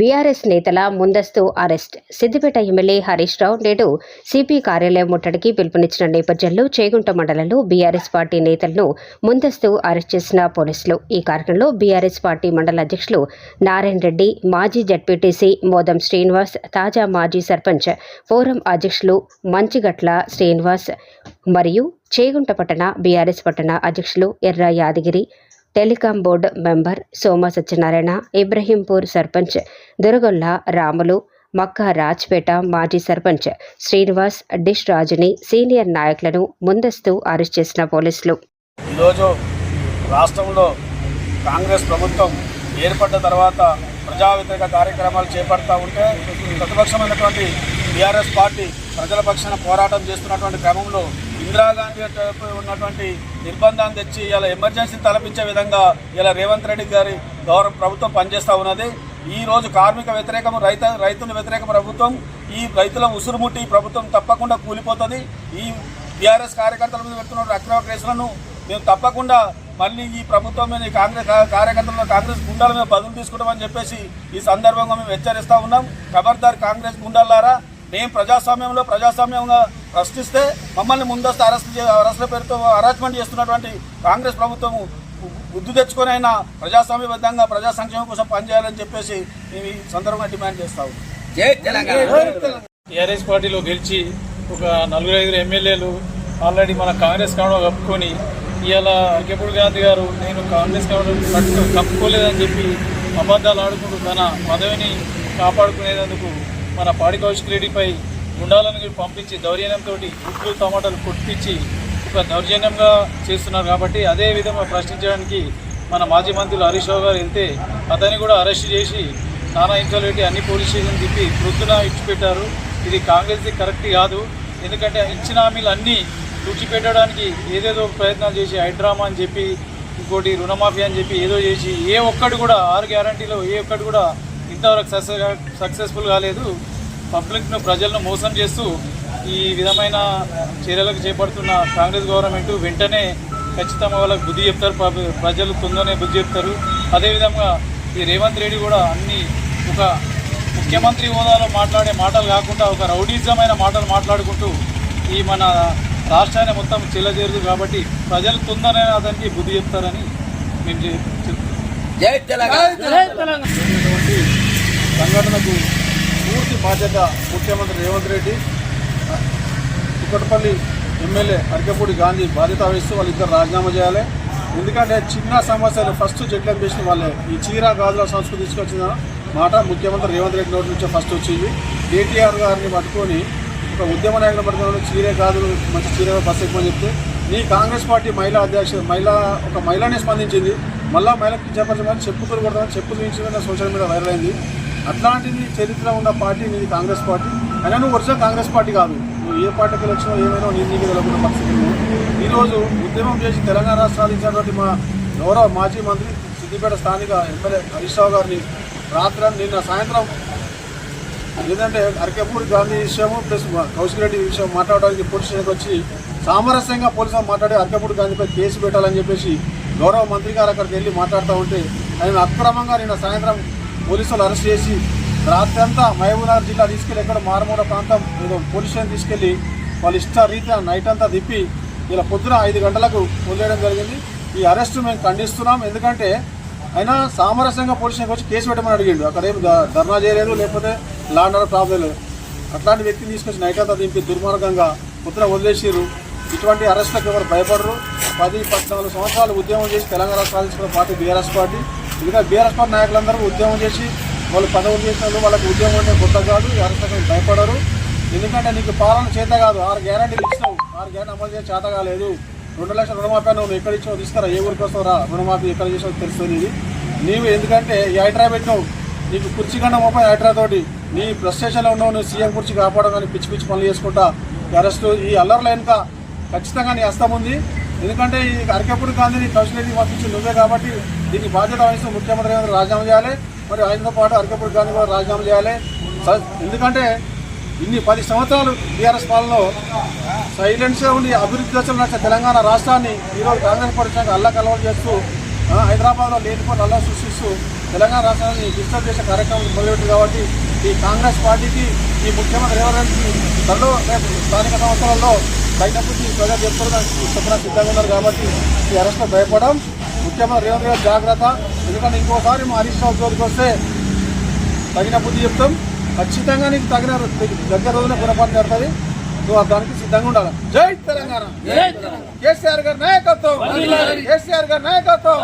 BRS నేతల ముందస్తు arrest. Siddipet MLA Harish Rao నేడు సిపి కార్యాలయం ముట్టడికి పిలుపునిచ్చిన నేపథ్యంలో చేగుంట మండలంలో బీఆర్ఎస్ పార్టీ నేతలను ముందస్తు అరెస్ట్ చేసిన పోలీసులు. ఈ కార్యక్రమంలో బీఆర్ఎస్ పార్టీ మండల అధ్యక్షులు నారాయణ రెడ్డి మాజీ జడ్పీటీసీ మోదం శ్రీనివాస్ తాజా మాజీ సర్పంచ్ ఫోరం అధ్యక్షులు మంచిగట్ల శ్రీనివాస్ మరియు చేగుంట పట్టణ బీఆర్ఎస్ పట్టణ అధ్యక్షులు Erra Yadagiri telecom board member Soma Satyanarayana Ibrahimpur sarpanch Duragolla Ramulu Makka Rajpet మాజీ సర్పంచ్ శ్రీనివాస్ డిష్ రాజుని సీనియర్ నాయకులను ముందస్తు అరెస్ట్ చేసిన పోలీసులు. ఈరోజు రాష్ట్రంలో కాంగ్రెస్ ప్రభుత్వం ఏర్పడ్డ తర్వాత ప్రజా వ్యతిరేక కార్యక్రమాలు చేపడతా ఉంటే ప్రతిపక్షమైనటువంటి బీఆర్ఎస్ పార్టీ ప్రజల పక్షాన పోరాటం చేస్తున్నటువంటి క్రమంలో ఇందిరాగాంధీ ఉన్నటువంటి నిర్బంధాన్ని తెచ్చి ఇలా ఎమర్జెన్సీ తలపించే విధంగా ఇలా రేవంత్ రెడ్డి గారి గౌరవ ప్రభుత్వం పనిచేస్తూ ఉన్నది. ఈ రోజు కార్మిక వ్యతిరేకం రైత రైతుల వ్యతిరేక ప్రభుత్వం ఈ రైతుల ఉసురుముట్టి ప్రభుత్వం తప్పకుండా కూలిపోతుంది. ఈ బీఆర్ఎస్ కార్యకర్తల మీద పెడుతున్న అక్రమ కేసులను మేము తప్పకుండా మళ్ళీ ఈ ప్రభుత్వం మీద ఈ కాంగ్రెస్ కార్యకర్తలను కాంగ్రెస్ గుండాల మీద బదులు తీసుకుంటామని చెప్పేసి ఈ సందర్భంగా మేము హెచ్చరిస్తూ ఉన్నాం. ఖబర్దార్ కాంగ్రెస్ గుండాలారా మేము ప్రజాస్వామ్యంలో ప్రజాస్వామ్యంగా ప్రశ్నిస్తే మమ్మల్ని ముందస్తు అరెస్ట్ చే అరెస్ట్ల పేరుతో అరాచ్మెంట్ చేస్తున్నటువంటి కాంగ్రెస్ ప్రభుత్వము బుద్ధి తెచ్చుకొని అయినా ప్రజాస్వామ్యబద్ధంగా ప్రజా సంక్షేమం కోసం పనిచేయాలని చెప్పేసి మేము ఈ సందర్భంగా డిమాండ్ చేస్తా ఉన్నాం. టీఆర్ఎస్ పార్టీలో గెలిచి ఒక నలుగురు ఐదుగురు ఎమ్మెల్యేలు ఆల్రెడీ మన కాంగ్రెస్ కావడం కప్పుకొని ఇవాళ అరికెప్పుడు గాంధీ గారు నేను కాంగ్రెస్ కావడం కట్టు కప్పుకోలేదని చెప్పి అబద్ధాలు ఆడుకుంటూ తన పదవిని కాపాడుకునేందుకు మన పాడి కౌశిక్ రెడ్డిపై గుండాలను పంపించి దౌర్జన్యంతో గుడ్లు టమాటాలు కొట్టించి ఒక దౌర్జన్యంగా చేస్తున్నారు కాబట్టి అదే విధంగా ప్రశ్నించడానికి మన మాజీ మంత్రులు హరీష్ రావు గారు వెళ్తే అతన్ని కూడా అరెస్ట్ చేసి నానా ఇంట్లో పెట్టి అన్ని పోలీస్ స్టేషన్ తిప్పి ప్రొద్దున ఇచ్చిపెట్టారు. ఇది కాంగ్రెస్ది కరెక్ట్ కాదు. ఎందుకంటే ఇచ్చిన హామీలు అన్నీ తుడిచిపెట్టడానికి ఏదేదో ప్రయత్నాలు చేసి హైడ్రామా అని చెప్పి ఇంకోటి రుణమాఫీ అని చెప్పి ఏదో చేసి ఏ ఒక్కటి కూడా ఆరు గ్యారంటీలో ఏ ఒక్కటి కూడా ఇంతవరకు సక్సెస్ సక్సెస్ఫుల్ కాలేదు. పబ్లిక్ను ప్రజలను మోసం చేస్తూ ఈ విధమైన చర్యలకు చేపడుతున్న కాంగ్రెస్ గవర్నమెంట్ వెంటనే ఖచ్చితంగా వాళ్ళకి బుద్ధి చెప్తారు పబ్- ప్రజలు తొందరనే బుద్ధి చెప్తారు. అదేవిధంగా ఈ రేవంత్ రెడ్డి కూడా అన్ని ఒక ముఖ్యమంత్రి హోదాలో మాట్లాడే మాటలు కాకుండా ఒక రౌడీజమైన మాటలు మాట్లాడుకుంటూ ఈ మన రాష్ట్రాన్ని మొత్తం చెల్లజేరుదు కాబట్టి ప్రజలు తొందరనే అతనికి బుద్ధి చెప్తారని మేము చెప్- చెప్తున్నాం సంఘటనకు పూర్తి బాధ్యత ముఖ్యమంత్రి రేవంత్ రెడ్డి. కుక్కటపల్లి ఎమ్మెల్యే అరకపూడి గాంధీ బాధ్యత వహిస్తూ వాళ్ళు ఇద్దరు రాజీనామా చేయాలి. ఎందుకంటే చిన్న సమస్యలు ఫస్ట్ చెట్లం చేసిన వాళ్ళే. ఈ చీర గాజుల సంస్కృతి తీసుకొచ్చిన మాట ముఖ్యమంత్రి రేవంత్ రెడ్డి నోటి నుంచే ఫస్ట్ వచ్చింది. కేటీఆర్ గారిని పట్టుకొని ఒక ఉద్యమ నాయకులు పట్టుకొని చీరే గాజులు మంచి చీర బస్సు ఎక్కువ చెప్తే నీ కాంగ్రెస్ పార్టీ మహిళా అధ్యక్ష మహిళా ఒక మహిళనే స్పందించింది. మళ్ళా మహిళకి కించపరచమని చెప్పు కొడతామని చెప్పు చూపించిందని సోషల్ మీడియా వైరల్ అయింది. అట్లాంటిది చరిత్ర ఉన్న పార్టీ నీది కాంగ్రెస్ పార్టీ. అయినా నువ్వు వరుస కాంగ్రెస్ పార్టీ కాదు. నువ్వు ఏ పార్టీకి వచ్చినా ఏమైనా నీ నీకు తెలియకుండా పరిస్థితి ఈరోజు ఉద్యమం చేసి తెలంగాణ రాష్ట్రాలు ఇచ్చినటువంటి మా గౌరవ మాజీ మంత్రి సిద్దిపేట స్థానిక ఎమ్మెల్యే హరీష్ రావు గారిని రాత్రి నిన్న సాయంత్రం ఏంటంటే అరకెప్పుడు గాంధీ విషయము ప్లస్ కౌశిక్ రెడ్డి విషయం మాట్లాడడానికి పోలీస్ స్టేషన్కి వచ్చి సామరస్యంగా పోలీసులు మాట్లాడి అరకెప్పుడు గాంధీపై కేసు పెట్టాలని చెప్పేసి గౌరవ మంత్రి గారు అక్కడికి వెళ్ళి మాట్లాడుతూ ఉంటే ఆయన అక్రమంగా నిన్న సాయంత్రం పోలీసులు అరెస్ట్ చేసి రాత్రి అంతా మహబూబ్నగర్ జిల్లా తీసుకెళ్ళి ఎక్కడ మారుమూల ప్రాంతం ఏదో పోలీస్ స్టేషన్ తీసుకెళ్ళి వాళ్ళు ఇష్ట రీతిగా నైట్ అంతా తిప్పి ఇలా పొద్దున ఐదు గంటలకు వదిలేయడం జరిగింది. ఈ అరెస్ట్ మేము ఖండిస్తున్నాం. ఎందుకంటే అయినా సామరస్యంగా పోలీస్ స్టేషన్కి వచ్చి కేసు పెట్టమని అడిగిండు. అక్కడ ఏం ధర్నా చేయలేదు లేకపోతే లాండ్ ఆర్డర్ ప్రాబ్లం లేదు. అట్లాంటి వ్యక్తిని తీసుకొచ్చి నైట్ అంతా దింపి దుర్మార్గంగా పొద్దున వదిలేసిరు ఇటువంటి అరెస్టులకు ఎవరు భయపడరు. పది పద్నాలుగు సంవత్సరాలు ఉద్యమం చేసి తెలంగాణ సాధించుకున్న పార్టీ బీఆర్ఎస్ పార్టీ. మిగతా బీఆర్ఎస్ పార్టీ నాయకులందరూ ఉద్యమం చేసి వాళ్ళు పదవులు చేసిన వాళ్ళు వాళ్ళకి ఉద్యమం అంటే కొత్త కాదు. ఈ భయపడరు. ఎందుకంటే నీకు పాలన చేత కాదు. ఆరు గ్యారంటీలు ఇచ్చినావు. ఆరు గ్యారంటీ అమలు చేసి చేత కాలేదు. రెండు లక్షల రుణమాఫీ నువ్వు ఎక్కడ ఇచ్చావు తీసుకురా. ఏ ఊరికి వస్తావు? రా. రుణమాఫీ ఎక్కడ చేసావు తెలుస్తుంది ఇది. నీవు ఎందుకంటే ఈ హైడ్రా పెట్టినావు. నీకు కుర్చీ కన్నా ముప్పై హైడ్రా తోటి. నీ ఫ్రస్ట్రేషన్లో ఉన్నావు. నువ్వు సీఎం కుర్చీ కాపాడడం కానీ పిచ్చి పిచ్చి పనులు చేసుకుంటా. ఈ అరెస్టు ఈ అల్లర్లు వెనుక ఖచ్చితంగా నీ హస్తం ఉంది. ఎందుకంటే ఈ అరకెప్పుడు గాంధీని కౌశలేని వర్తించి నువ్వే కాబట్టి దీనికి బాధ్యత వహిస్తూ ముఖ్యమంత్రి గారు రాజీనామా చేయాలి మరి ఆయనతో పాటు అరకెప్పుడు గాంధీ కూడా రాజీనామా చేయాలి. స- ఎందుకంటే ఇన్ని పది సంవత్సరాలు టీఆర్ఎస్ పాలనలో సైలెన్స్గా ఉండి అభివృద్ధి దశలో నడిచిన తెలంగాణ రాష్ట్రాన్ని ఈరోజు కాంగ్రెస్ పార్టీ అల్లా కలవలు చేస్తూ హైదరాబాద్లో లేనిపోయిన అల్లా సృష్టిస్తూ తెలంగాణ రాష్ట్రాన్ని డిస్టర్బ్ చేసే కార్యక్రమం మొదలెట్టు కాబట్టి ఈ కాంగ్రెస్ పార్టీకి ఈ ముఖ్యమంత్రి రేవంత్ రెడ్డికి త్వరలో రేపు స్థానిక సంవత్సరాల్లో బయట పుట్టి ప్రజలు చెప్తారు దానికి చెప్పిన సిద్ధంగా ఉన్నారు కాబట్టి ఈ అరెస్ట్లో భయపడడం. ముఖ్యమంత్రి రేవంత్ రెడ్డి జాగ్రత్త. ఎందుకంటే ఇంకోసారి మా హరీష్ రావు జోలికి వస్తే తగిన బుద్ధి చెప్తాం. ఖచ్చితంగా నీకు తగిన దగ్గర రోజున గుణపాఠం జరుగుతుంది. నువ్వు దానికి సిద్ధంగా ఉండాలి. జై తెలంగాణ. కేసీఆర్ గారి నాయకత్వం. కేసీఆర్ గారి నాయకత్వం.